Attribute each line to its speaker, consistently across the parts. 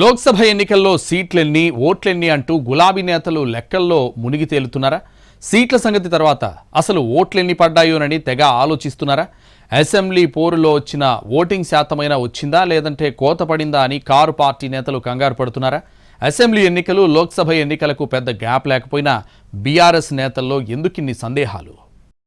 Speaker 1: లోక్సభ ఎన్నికల్లో సీట్లెన్ని ఓట్లెన్ని అంటూ గులాబీ నేతలు లెక్కల్లో మునిగి తేలుతున్నారా? సీట్ల సంగతి తర్వాత అసలు ఓట్లెన్ని పడ్డాయోనని తెగ ఆలోచిస్తున్నారా? అసెంబ్లీ పోరులో వచ్చిన ఓటింగ్ శాతమైనా వచ్చిందా? లేదంటే కోత పడిందా అని కారు పార్టీ నేతలు కంగారు పడుతున్నారా? అసెంబ్లీ ఎన్నికలు లోక్సభ ఎన్నికలకు పెద్ద గ్యాప్ లేకపోయినా బీఆర్ఎస్ నేతల్లో ఎందుకిన్ని సందేహాలు?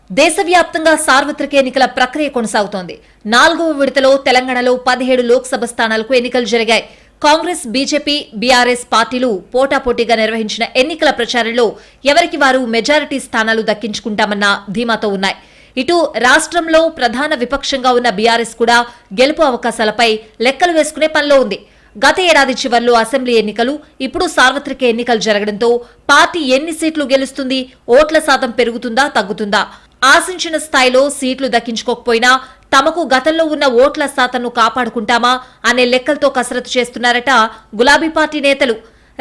Speaker 2: దేశవ్యాప్తంగా సార్వత్రిక ఎన్నికల ప్రక్రియ కొనసాగుతోంది. నాలుగవ విడతలో తెలంగాణలో పదిహేడు లోక్సభ స్థానాలకు ఎన్నికలు జరిగాయి. కాంగ్రెస్ బీజేపీ బీఆర్ఎస్ పార్టీలు పోటాపోటీగా నిర్వహించిన ఎన్నికల ప్రచారంలో ఎవరికి వారు మెజారిటీ స్థానాలు దక్కించుకుంటామన్న ధీమాతో ఉన్నాయి. ఇటు రాష్ట్రంలో ప్రధాన విపక్షంగా ఉన్న బీఆర్ఎస్ కూడా గెలుపు అవకాశాలపై లెక్కలు వేసుకునే పనిలో ఉంది. గత ఏడాది చివర్లో అసెంబ్లీ ఎన్నికలు ఇప్పుడు సార్వత్రిక ఎన్నికలు జరగడంతో పార్టీ ఎన్ని సీట్లు గెలుస్తుంది ఓట్ల శాతం పెరుగుతుందా తగ్గుతుందా? ఆశించిన స్థాయిలో సీట్లు దక్కించుకోకపోయినా తమకు గతంలో ఉన్న ఓట్ల శాతంను కాపాడుకుంటామా అనే లెక్కలతో కసరత్తు చేస్తున్నారట గులాబీ పార్టీ నేతలు.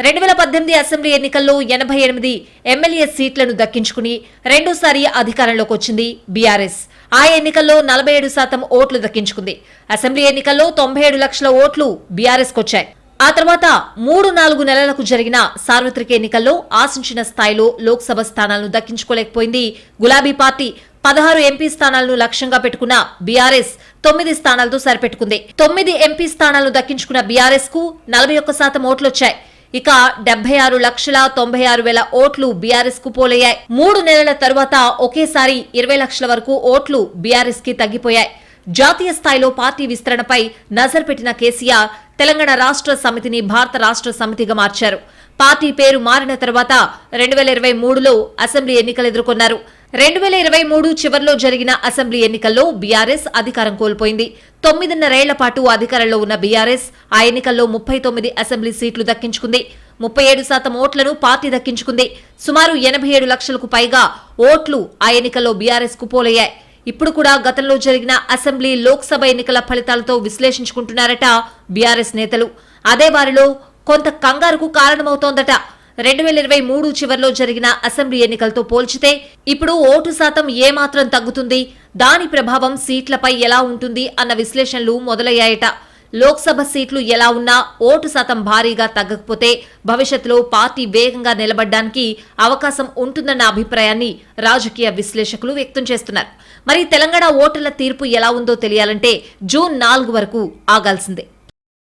Speaker 2: రెండు వేల పద్దెనిమిది అసెంబ్లీ ఎన్నికల్లో ఎనభై ఎనిమిది ఎమ్మెల్యే సీట్లను దక్కించుకుని రెండోసారి అధికారంలోకి వచ్చింది బీఆర్ఎస్. ఆ ఎన్నికల్లో నలభై ఏడు శాతం ఓట్లు దక్కించుకుంది. అసెంబ్లీ ఎన్నికల్లో తొంభై ఏడు లక్షల ఓట్లు బీఆర్ఎస్ వచ్చాయి. ఆ తర్వాత మూడు నాలుగు నెలలకు జరిగిన సార్వత్రిక ఎన్నికల్లో ఆశించిన స్థాయిలో లోక్సభ స్థానాలను దక్కించుకోలేకపోయింది గులాబీ పార్టీ. పదహారు ఎంపీ స్థానాలను లక్ష్యంగా పెట్టుకున్న బీఆర్ఎస్ తొమ్మిది స్థానాలతో సరిపెట్టుకుంది. తొమ్మిది ఎంపీ స్థానాలను దక్కించుకున్న బీఆర్ఎస్కు నలభై ఒక్క శాతం ఓట్లొచ్చాయి. ఇక డెబ్బై ఆరు లక్షల తొంభై ఆరు వేల ఓట్లు బీఆర్ఎస్కు పోలయ్యాయి. మూడు నెలల తరువాత ఒకేసారి ఇరవై లక్షల వరకు ఓట్లు బీఆర్ఎస్కి తగ్గిపోయాయి. జాతీయ స్థాయిలో పార్టీ విస్తరణపై నజర్ పెట్టిన కేసీఆర్ తెలంగాణ రాష్ట్ర సమితిని భారత రాష్ట్ర సమితిగా మార్చారు. పార్టీ పేరు మారిన తర్వాత రెండు వేల ఇరవై మూడులో అసెంబ్లీ ఎన్నికలు ఎదుర్కొన్నారు. రెండు వేల ఇరవై మూడు చివరిలో జరిగిన అసెంబ్లీ ఎన్నికల్లో బీఆర్ఎస్ అధికారం కోల్పోయింది. తొమ్మిదిన్నరేళ్ళ పాటు అధికారంలో ఉన్న బీఆర్ఎస్ ఆ ఎన్నికల్లో ముప్పై తొమ్మిది అసెంబ్లీ సీట్లు దక్కించుకుంది. ముప్పై ఏడు శాతం ఓట్లను పార్టీ దక్కించుకుంది. సుమారు ఎనభై ఏడు లక్షలకు పైగా ఓట్లు ఆ ఎన్నికల్లో బీఆర్ఎస్కు పోలయ్యాయి. ఇప్పుడు కూడా గతంలో జరిగిన అసెంబ్లీ లోక్సభ ఎన్నికల ఫలితాలతో విశ్లేషించుకుంటున్నారట బీఆర్ఎస్ నేతలు. అదే వారిలో కొంత కంగారుకు కారణమవుతోందట రెండు వేల ఇరవై మూడు చివరిలో జరిగిన అసెంబ్లీ ఎన్నికలతో పోల్చితే ఇప్పుడు ఓటు శాతం ఏమాత్రం తగ్గుతుంది? దాని ప్రభావం సీట్లపై ఎలా ఉంటుంది? అన్న విశ్లేషణలు మొదలయ్యాయట. లోక్సభ సీట్లు ఎలా ఉన్నా ఓటు శాతం భారీగా తగ్గకపోతే భవిష్యత్తులో పార్టీ వేగంగా నిలబడ్డానికి అవకాశం ఉంటుందన్న అభిప్రాయాన్ని రాజకీయ విశ్లేషకులు వ్యక్తం చేస్తున్నారు. మరి తెలంగాణ ఓటర్ల తీర్పు ఎలా ఉందో తెలియాలంటే జూన్ నాలుగు వరకు ఆగాల్సిందే.